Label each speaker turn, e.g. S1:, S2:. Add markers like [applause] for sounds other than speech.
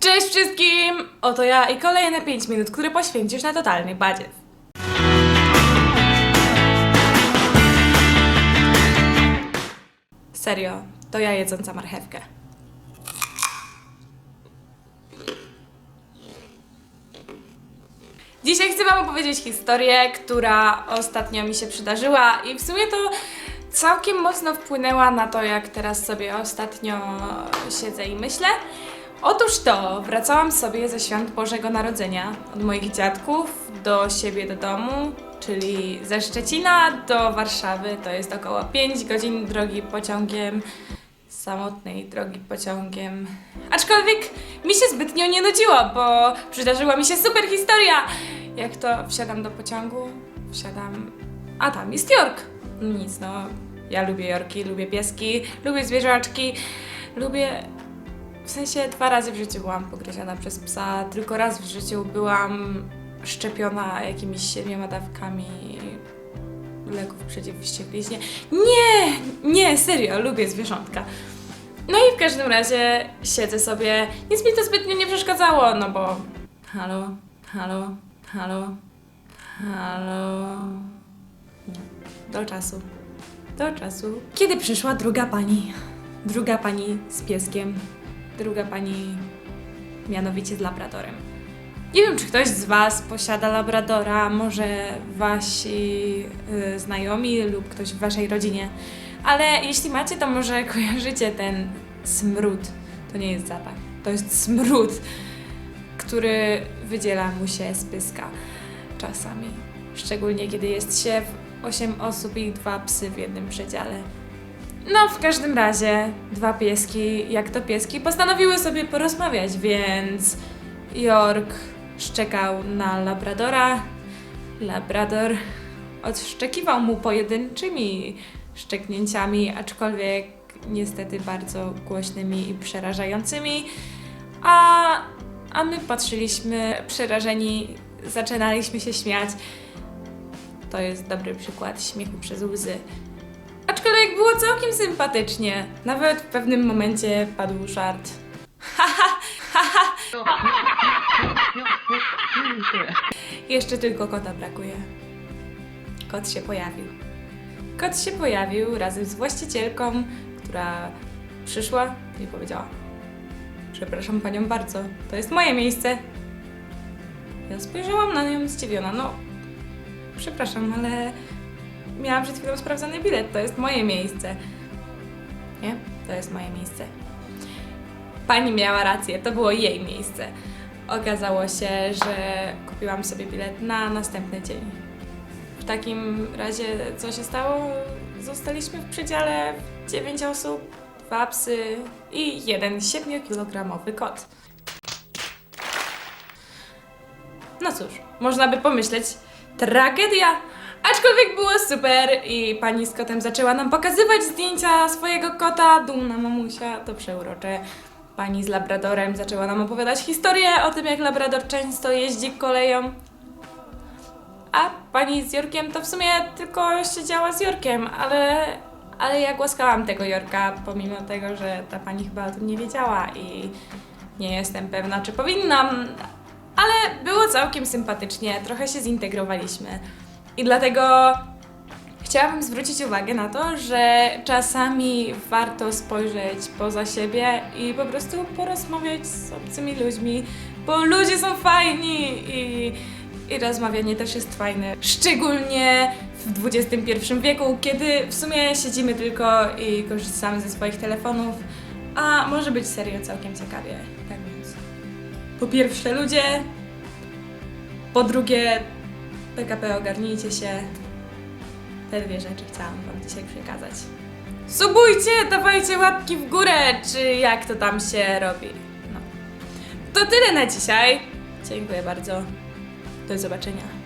S1: Cześć wszystkim! Oto ja i kolejne 5 minut, które poświęcisz na totalny badziew. Serio, to ja jedząca marchewkę. Dzisiaj chcę Wam opowiedzieć historię, która ostatnio mi się przydarzyła i w sumie to całkiem mocno wpłynęła na to, jak teraz sobie ostatnio siedzę i myślę. Otóż to, wracałam sobie ze świąt Bożego Narodzenia od moich dziadków do siebie do domu, czyli ze Szczecina do Warszawy. To jest około 5 godzin drogi pociągiem, samotnej drogi pociągiem. Aczkolwiek mi się zbytnio nie nudziło, bo przydarzyła mi się super historia. Jak to wsiadam do pociągu, wsiadam, a tam jest York. Nic no, ja lubię Jorki, lubię pieski, lubię zwierzaczki, lubię w sensie dwa razy w życiu byłam pogryziona przez psa, tylko raz w życiu byłam szczepiona jakimiś siedmioma dawkami leków przeciw wściekliźnie. Nie, nie, serio, lubię zwierzątka. No i w każdym razie siedzę sobie, nic mi to zbytnio nie przeszkadzało, no bo halo, halo, halo, halo. Do czasu. Do czasu. Kiedy przyszła druga pani? Druga pani z pieskiem. Druga pani mianowicie z labradorem. Nie wiem, czy ktoś z Was posiada labradora, może Wasi y, znajomi lub ktoś w Waszej rodzinie, ale jeśli macie, to może [laughs] kojarzycie ten smród. To nie jest zapach, to jest smród, który wydziela mu się z pyska czasami. Szczególnie kiedy jest się w 8 osób i dwa psy w jednym przedziale. No, w każdym razie, dwa pieski, jak to pieski, postanowiły sobie porozmawiać, więc York szczekał na Labradora. Labrador odszczekiwał mu pojedynczymi szczeknięciami, aczkolwiek niestety bardzo głośnymi i przerażającymi. A, a my patrzyliśmy przerażeni, zaczynaliśmy się śmiać. To jest dobry przykład śmiechu przez łzy. Aczkolwiek było całkiem sympatycznie. Nawet w pewnym momencie padł żart. Jeszcze tylko kota brakuje. Kot się pojawił. Kot się pojawił razem z właścicielką, która przyszła i powiedziała: Przepraszam panią bardzo, to jest moje miejsce. Ja spojrzałam na nią zdziwiona. No, przepraszam, ale miałam przed chwilą sprawdzony bilet, to jest moje miejsce. Nie? To jest moje miejsce. Pani miała rację, to było jej miejsce. Okazało się, że kupiłam sobie bilet na następny dzień. W takim razie, co się stało? Zostaliśmy w przedziale 9 osób, dwa psy i jeden 7-kilogramowy kot. No cóż, można by pomyśleć, tragedia. Aczkolwiek było super i pani z kotem zaczęła nam pokazywać zdjęcia swojego kota, dumna mamusia, to przeurocze. Pani z Labradorem zaczęła nam opowiadać historię o tym, jak Labrador często jeździ koleją. A pani z Jorkiem to w sumie tylko siedziała z Jorkiem, ale, ale ja głaskałam tego Jorka, pomimo tego, że ta pani chyba o tym nie wiedziała i nie jestem pewna, czy powinnam, ale było całkiem sympatycznie, trochę się zintegrowaliśmy. I dlatego chciałabym zwrócić uwagę na to, że czasami warto spojrzeć poza siebie i po prostu porozmawiać z obcymi ludźmi, bo ludzie są fajni i, i rozmawianie też jest fajne. Szczególnie w XXI wieku, kiedy w sumie siedzimy tylko i korzystamy ze swoich telefonów, a może być serio całkiem ciekawie. Tak więc. Po pierwsze ludzie, po drugie PKP ogarnijcie się. Te dwie rzeczy chciałam Wam dzisiaj przekazać. Subujcie, dawajcie łapki w górę, czy jak to tam się robi. No. To tyle na dzisiaj. Dziękuję bardzo. Do zobaczenia.